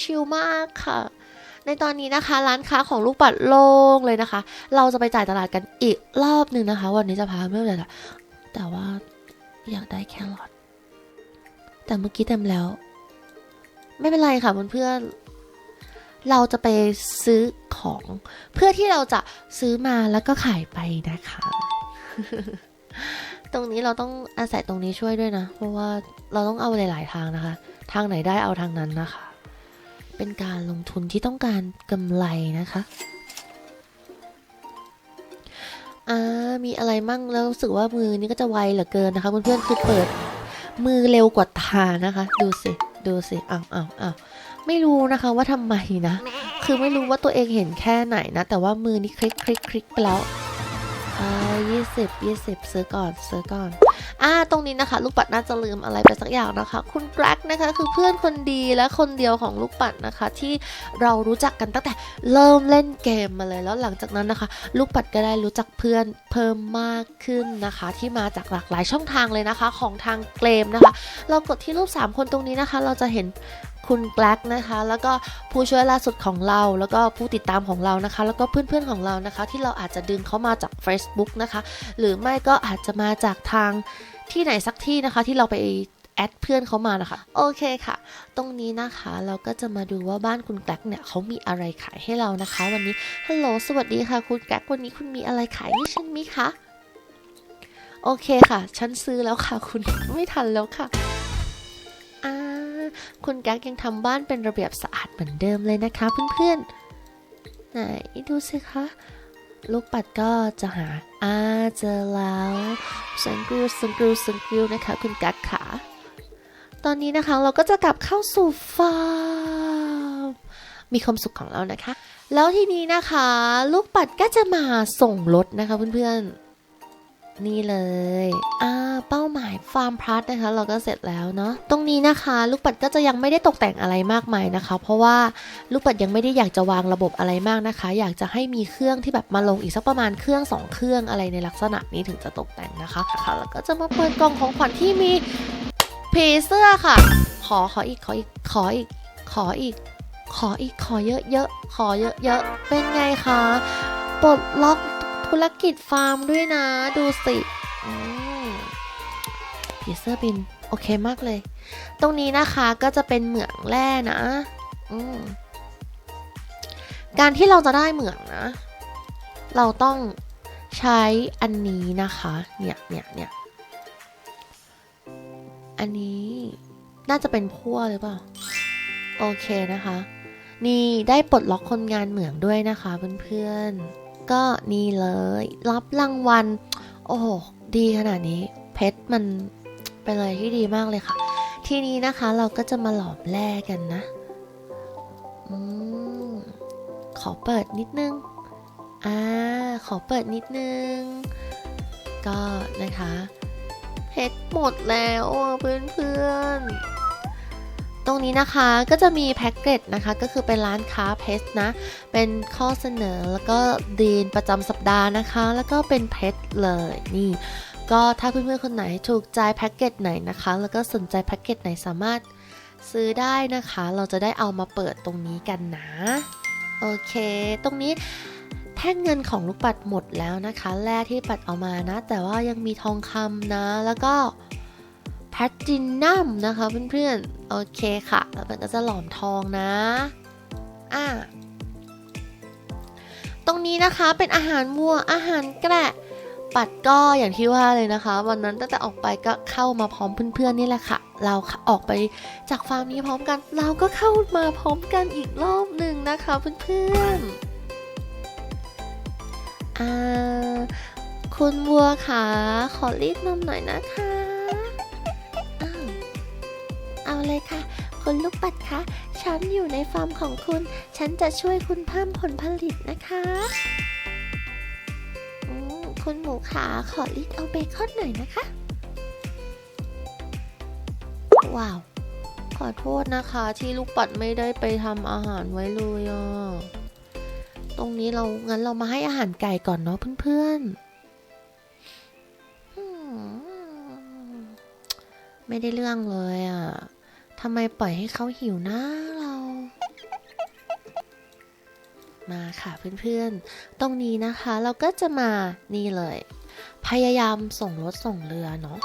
ชิลมากค่ะ ในตอนนี้นะคะ ร้านค้าของลูกปัดโล่งเลยนะคะ เราจะไปจ่ายตลาดกันอีกรอบหนึ่งนะคะ วันนี้จะพาเพื่อนไปแต่ว่าอยากได้แครอทแต่เมื่อกี้เต็มแล้ว ไม่เป็นไรค่ะเพื่อนๆเราจะไปซื้อของเพื่อที่เราจะซื้อมาแล้วก็ขายไปนะคะ ตรงนี้เราต้องอาศัยตรงนี้ช่วยด้วยนะ เพราะว่าเราต้องเอาหลาย ๆ ทางนะคะ ทางไหนได้เอาทางนั้นนะคะ เป็นการลงทุนที่ต้องการกำไรนะคะอ่ามีอะไรมั่งแล้วรู้สึกว่ามือนี้ก็จะไวเหลือเกินนะคะเพื่อนๆคือเปิดมือเร็วกว่าตานะคะ ดูสิดูสิอ้าวอ้าวอ้าวไม่รู้นะคะว่าทำไมนะ คือไม่รู้ว่าตัวเองเห็นแค่ไหนนะ แต่ว่ามือนี้คลิกคลิกคลิกไปแล้วอ่ายี่สิบยี่สิบซื้อก่อนซื้อก่อน อ่าตรงนี้นะคะ ลูกปัดน่าจะลืมอะไรไปสักอย่างนะคะ คุณแกร็กนะคะคือเพื่อนคนดีและคนเดียวของลูกปัดนะคะ ที่เรารู้จักกันตั้งแต่เริ่มเล่นเกมมาเลยแล้วหลังจากนั้นนะคะ ลูกปัดก็ได้รู้จักเพื่อนเพิ่มมากขึ้นนะคะ ที่มาจากหลากหลายช่องทางเลยนะคะ ของทางเกมนะคะ เรากดที่รูป 3 คนตรงนี้นะคะ เราจะเห็นคุณแกล็กนะคะ แล้วก็ผู้ช่วยล่าสุดของเรา แล้วก็ผู้ติดตามของเรานะคะ แล้วก็เพื่อนๆของเรานะคะ ที่เราอาจจะดึงเขามาจาก Facebook นะคะ หรือไม่ก็อาจจะมาจากทางที่ไหนสักที่นะคะที่เราไปแอดเพื่อนเขามานะคะ โอเคค่ะ ตรงนี้นะคะเราก็จะมาดูว่าบ้านคุณแกลกเนี่ยเขามีอะไรขายให้เรานะคะ วันนี้ฮัลโหลสวัสดีค่ะ คุณแกลกวันนี้คุณมีอะไรขายให้ฉันมีคะโอเคค่ะ ฉันซื้อแล้วค่ะ คุณไม่ทันแล้วค่ะอ่าคุณแกล็กยังทำบ้านเป็นระเบียบสะอาดเหมือนเดิมเลยนะคะ เพื่อนๆไหนดูสิคะ ลูกปัดก็จะหาอ่าเจอแล้วสังกรูสังกรูสังกรูนะคะ คุณกั๊กขาตอนนี้นะคะเราก็จะกลับเข้าสู่ฟาร์มมีความสุขของเรานะคะ แล้วทีนี้นะคะ ลูกปัดก็จะมาส่งรถนะคะเพื่อนๆ นี่เลยอ่าเป้าหมายฟาร์มพลัสนะคะ เราก็เสร็จแล้วเนาะตรงนี้นะคะ ลูกปัดก็จะยังไม่ได้ตกแต่งอะไรมากมายนะคะ เพราะว่าลูกปัดยังไม่ได้อยากจะวางระบบอะไรมากนะคะ อยากจะให้มีเครื่องที่แบบมาลงอีกสักประมาณเครื่อง 2 เครื่องอะไรในลักษณะนี้ถึงจะตกแต่งนะคะค่ะแล้วก็จะมาเปิดกล่องของขวัญที่มีผีเสื้อค่ะ ขอขออีกขออีกขออีกขออีก ขออีกขอเยอะๆขอเยอะๆเป็นไงคะปลดล็อก ธุรกิจฟาร์มด้วยนะ ดูสิผีเสื้อบิน โอเคมากเลย ตรงนี้นะคะก็จะเป็นเหมืองแร่นะการที่เราจะได้เหมืองนะ เราต้องใช้อันนี้นะคะ เนี่ยเนี่ยเนี่ยอันนี้น่าจะเป็นพั่วหรือเปล่า โอเคนะคะ นี่ได้ปลดล็อกคนงานเหมืองด้วยนะคะเพื่อนๆ ก็นี่เลย รับรางวัล โอ้โห ดีขนาดนี้ เพชรมันเป็นอะไรที่ดีมากเลยค่ะ ทีนี้นะคะเราก็จะมาหลอมแร่กันนะอืมขอเปิดนิดนึง อ่า ขอเปิดนิดนึง ก็นะคะเพชรหมดแล้วอะเพื่อนๆ ตรงนี้นะคะก็จะมีแพ็กเกจนะคะก็คือเป็นร้านค้าเพชรนะ เป็นข้อเสนอแล้วก็ดีนประจำสัปดาห์นะคะ แล้วก็เป็นเพชรเลยนี่ก็ถ้าเพื่อนๆคนไหนถูกใจแพ็กเกจไหนนะคะ แล้วก็สนใจแพ็กเกจไหนสามารถซื้อได้นะคะ เราจะได้เอามาเปิดตรงนี้กันนะ โอเค ตรงนี้แท่งเงินของลูกปัดหมดแล้วนะคะ แร่ที่ปัดเอามานะ แต่ว่ายังมีทองคำนะ แล้วก็ พลตินัมนะคะเพื่อนๆ โอเคค่ะ แล้วมันก็จะหลอมทองนะ อ่าตรงนี้นะคะเป็นอาหารวัวอาหารแกะปัดก็อย่างที่ว่าเลยนะคะ วันนั้นตั้งแต่ออกไปก็เข้ามาพร้อมเพื่อนๆนี่แหละค่ะ เราออกไปจากฟาร์มนี้พร้อมกัน เราก็เข้ามาพร้อมกันอีกรอบหนึ่งนะคะเพื่อนๆอ่าคุณวัวขาขอรีดนมหน่อยนะคะ เลยค่ะ คุณลูกปัดคะฉันอยู่ในฟาร์มของคุณ ฉันจะช่วยคุณเพิ่มผลผลิตนะคะอืมคุณหมูขาขอรีดเอาเบคอนหน่อยนะคะ ว้าว ขอโทษนะคะที่ลูกปัดไม่ได้ไปทำอาหารไว้เลยอะตรงนี้เรางั้นเรามาให้อาหารไก่ก่อนเนาะเพื่อนๆอืมไม่ได้เรื่องเลยอะ ทำไมปล่อยให้เขาหิวนะเรา มาค่ะเพื่อนๆ ตรงนี้นะคะเราก็จะมานี่เลย พยายามส่งรถส่งเรือเนาะ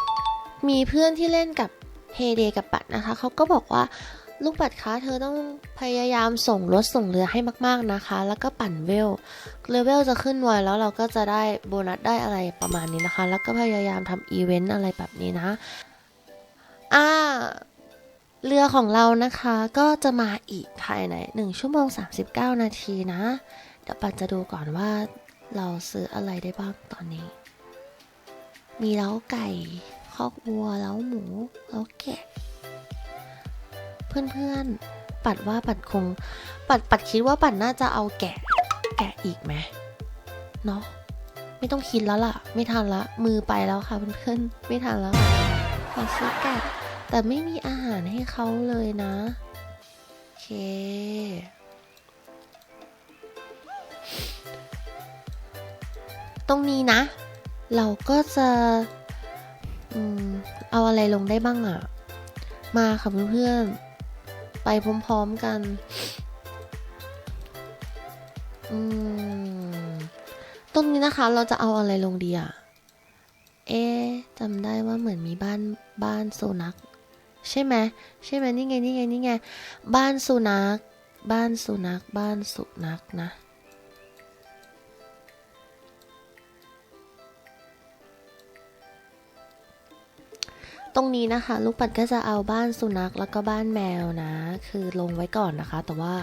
มีเพื่อนที่เล่นกับเฮเดกับปัดนะคะ เขาก็บอกว่าลูกปัดคะเธอต้องพยายามส่งรถส่งเรือให้มากๆนะคะ แล้วก็ปั่นเวลเลเวลจะขึ้นไวแล้วเราก็จะได้โบนัสได้อะไรประมาณนี้นะคะ แล้วก็พยายามทำอีเวนต์อะไรแบบนี้นะ อ่า เรือของเรานะคะก็จะมาอีกภายใน 1 ชั่วโมง 39 นาทีนะ เดี๋ยวปันจะดูก่อนว่าเราซื้ออะไรได้บ้างตอนนี้ มีเล้าไก่คอกวัวเล้าหมูเล้าแกะ เพื่อนๆ ปัดว่าปัดคง ปัดปัดคิดว่าปัดน่าจะเอาแกะ แกะอีกไหมเนาะไม่ต้องคิดแล้วล่ะ ไม่ทันละ มือไปแล้วค่ะเพื่อนๆ ไม่ทันแล้วขอซื้อแกะ แต่ไม่มีอาหารให้เขาเลยนะโอเค ตรงนี้นะ เราก็จะอเอาอะไรลงได้บ้างอะมาค่ะเพื่อนๆ ไปพร้อมๆกันตรงนี้นะคะเราจะเอาอะไรลงดีอะเอ๊จำได้ว่าเหมือนมีบ้านบ้านสุนัข ใช่ไหมใช่ไหมนี่ไงนี่ไงนี่ไง บ้านสุนัข บ้านสุนัข บ้านสุนัขนะ ตรงนี้นะคะ ลูกปัดก็จะเอาบ้านสุนัขแล้วก็บ้านแมวนะ คือลงไว้ก่อนนะคะ แต่ว่า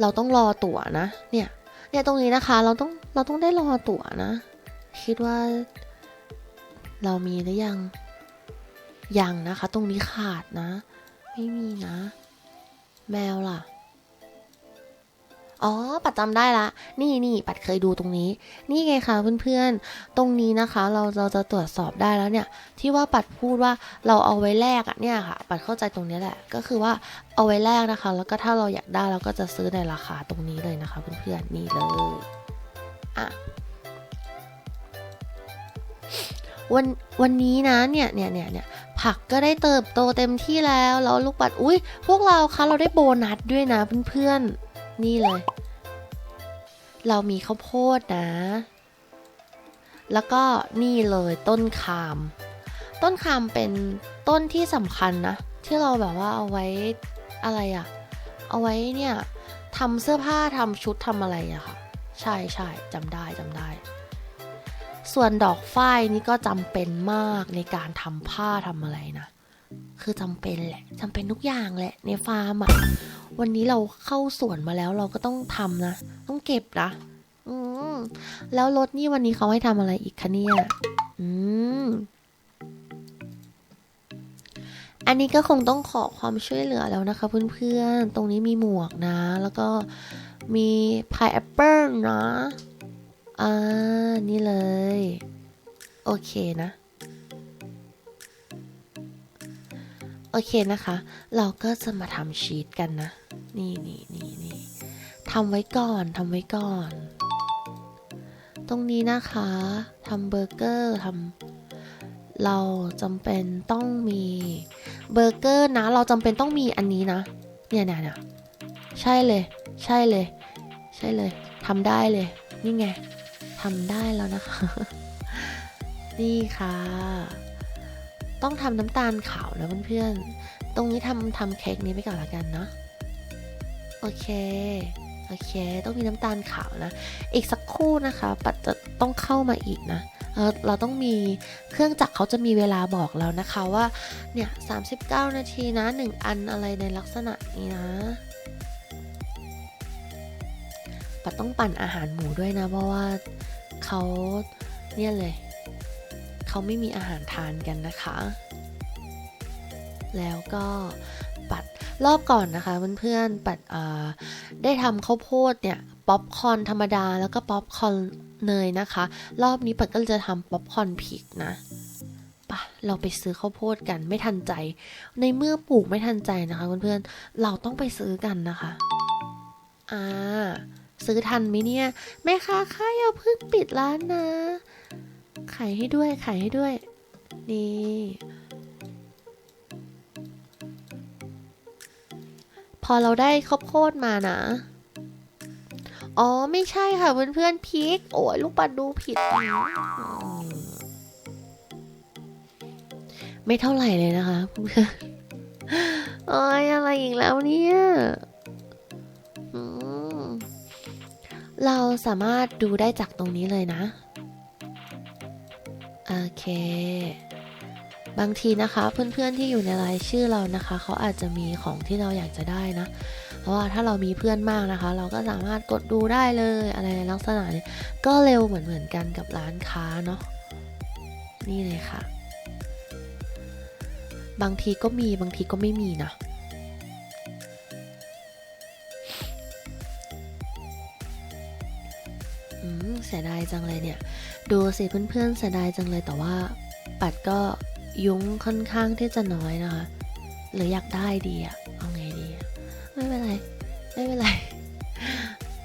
เราต้องรอตั๋วนะ เนี่ย เนี่ยตรงนี้นะคะ เราต้อง เราต้องได้รอตั๋วนะ คิดว่า เรามีหรือยัง ยังนะคะ ตรงนี้ขาดนะ ไม่มีนะ แมวล่ะ อ๋อ ปัดจำได้ละ นี่นี่ปัดเคยดูตรงนี้ นี่ไงคะเพื่อนๆ ตรงนี้นะคะ เราเราจะตรวจสอบได้แล้วเนี่ย ที่ว่าปัดพูดว่าเราเอาไว้แลกอะเนี่ยค่ะ ปัดเข้าใจตรงนี้แหละ ก็คือว่าเอาไว้แลกนะคะ แล้วก็ถ้าเราอยากได้เราก็จะซื้อในราคาตรงนี้เลยนะคะ เพื่อนๆ นี่เลย อะวันวันนี้นะเนี่ยเนี่ยเนี่ยเนี่ย ผักก็ได้เติบโตเต็มที่แล้วแล้วลูกปัดอุ้ยพวกเราคะเราได้โบนัสด้วยนะเพื่อนๆนี่เลย เรามีข้าวโพดนะ แล้วก็นี่เลยต้นคาม ต้นคามเป็นต้นที่สำคัญนะ ที่เราแบบว่าเอาไว้อะไรอะเอาไว้เนี่ยทำเสื้อผ้าทำชุดทำอะไรอะค่ะ ใช่ใช่จำได้จำได้ ส่วนดอกฝ้ายนี่ก็จำเป็นมากในการทำผ้าทำอะไรนะ คือจำเป็นแหละจำเป็นทุกอย่างแหละในฟาร์มอะวันนี้เราเข้าสวนมาแล้วเราก็ต้องทำนะ ต้องเก็บนะอืมแล้วรถนี่วันนี้เขาให้ทำอะไรอีกคะเนี่ยอืมอันนี้ก็คงต้องขอความช่วยเหลือแล้วนะคะเพื่อนๆ ตรงนี้มีหมวกนะ แล้วก็มีพายแอปเปิลนะ อ่า นี่เลย โอเคนะ โอเคนะคะ เราก็จะมาทำชีสกันนะ นี่นี่นี่นี่ทำไว้ก่อนทำไว้ก่อน ตรงนี้นะคะทำเบอร์เกอร์ทำเราจำเป็นต้องมีเบอร์เกอร์นะ เราจำเป็นต้องมีอันนี้นะ เนี่ยเนี่ยเนี่ยใช่เลย ใช่เลย ใช่เลยทำได้เลย นี่ไง ทำได้แล้วนะคะ นี่ค่ะ ต้องทำน้ำตาลขาวนะเพื่อนๆ ตรงนี้ทำทำเค้กนี้ไปก่อนละกันเนาะ โอเค โอเค ต้องมีน้ำตาลขาวนะ อีกสักครู่นะคะปัดจะต้องเข้ามาอีกนะเราต้องมีเครื่องจักรเขาจะมีเวลาบอกแล้วนะคะว่า เนี่ย 39 นาทีนะ 1 อันอะไรในลักษณะนี้นะ ปัดต้องปั่นอาหารหมูด้วยนะ เพราะว่าเขาเนี่ยเลยเขาไม่มีอาหารทานกันนะคะ แล้วก็ปัดรอบก่อนนะคะเพื่อนๆปัดอ่าได้ทำข้าวโพดเนี่ยป๊อปคอนธรรมดาแล้วก็ป๊อปคอนเนยนะคะ รอบนี้ปัดก็จะทำป๊อปคอนพริกนะปะเราไปซื้อข้าวโพดกันไม่ทันใจ ในเมื่อปลูกไม่ทันใจนะคะเพื่อนๆเราต้องไปซื้อกันนะคะ อ่า ซื้อทันไหมเนี่ย แม่ค้าค่าอย่าเพิ่งปิดร้านนะ ขายให้ด้วยขายให้ด้วย นี่ พอเราได้ข้าวโพดมานะ อ๋อไม่ใช่ค่ะเพื่อนๆพีกโอ้ยลูกปัดดูผิด ไม่เท่าไหร่เลยนะคะเพื่อนโอ้ยอะไรอีกแล้วเนี่ย เราสามารถดูได้จากตรงนี้เลยนะ โอเค บางทีนะคะ เพื่อนๆที่อยู่ในรายชื่อเรานะคะ เขาอาจจะมีของที่เราอยากจะได้นะ เพราะว่าถ้าเรามีเพื่อนมากนะคะ เราก็สามารถกดดูได้เลยอะไรลักษณะนี้ก็เร็วเหมือนเหมือนกันกับร้านค้าเนาะ นี่เลยค่ะ บางทีก็มีบางทีก็ไม่มีนะ เสียดายจังเลยเนี่ย ดูสิเพื่อนๆเสียดายจังเลยแต่ว่า ปัดก็ยุ้งค่อนข้างที่จะน้อยนะคะ หรืออยากได้ดีอะเอาไงดี ไม่เป็นไร ไม่เป็นไร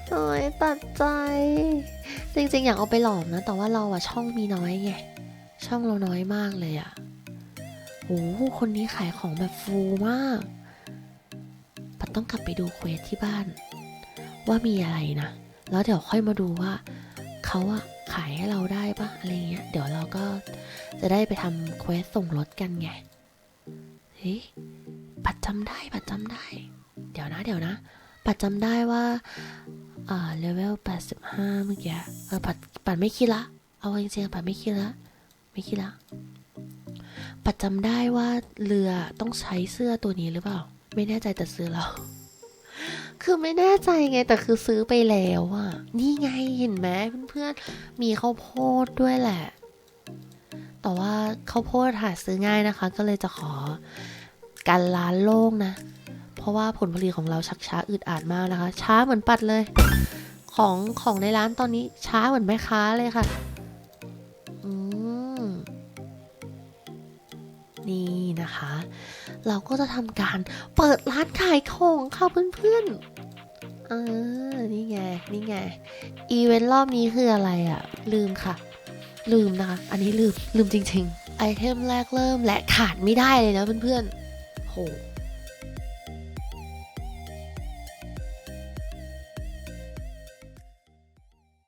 โอ้ยตัดใจ จริงๆ อยากเอาไปหลอมนะ แต่ว่าเราอะช่องมีน้อยไง ช่องเราน้อยมากเลยอะโอ้โหคนนี้ขายของแบบฟูมากปัดต้องกลับไปดูเควสที่บ้าน ว่ามีอะไรนะ แล้วเดี๋ยวค่อยมาดูว่า เขาอะขายให้เราได้ปะอะไรเงี้ย เดี๋ยวเราก็จะได้ไปทำเควสส่งรถกันไง เฮ้ยปัดจำได้ปัดจำได้ เดี๋ยวนะ เดี๋ยวนะ ปัดจำได้ว่าเอ่อเลเวล85 เมื่อกี้เออปัดปัดไม่คิดละ เอาจริงๆปัดไม่คิดละ ไม่คิดละ ปัดจำได้ว่าเรือต้องใช้เสื้อตัวนี้หรือเปล่า ไม่แน่ใจแต่ซื้อแล้ว คือไม่แน่ใจไงแต่คือซื้อไปแล้วอะนี่ไงเห็นไหมเพื่อนๆมีข้าวโพดด้วยแหละ แต่ว่าข้าวโพดหาซื้อง่ายนะคะ ก็เลยจะขอการร้านโล่งนะ เพราะว่าผลผลิตของเราชักช้าอึดอัดมากนะคะ ช้าเหมือนปัดเลย ของของในร้านตอนนี้ช้าเหมือนแม่ค้าเลยค่ะ นี่นะคะ เราก็จะทำการเปิดร้านขายของค่ะเพื่อนๆเออนี่ไง นี่ไง อีเวนต์รอบนี้คืออะไรอะ่ะ ลืมค่ะ ลืมนะคะ อันนี้ลืม ลืมจริง ๆ ไอเทมแรกเริ่มและขาดไม่ได้เลยนะเพื่อนๆโห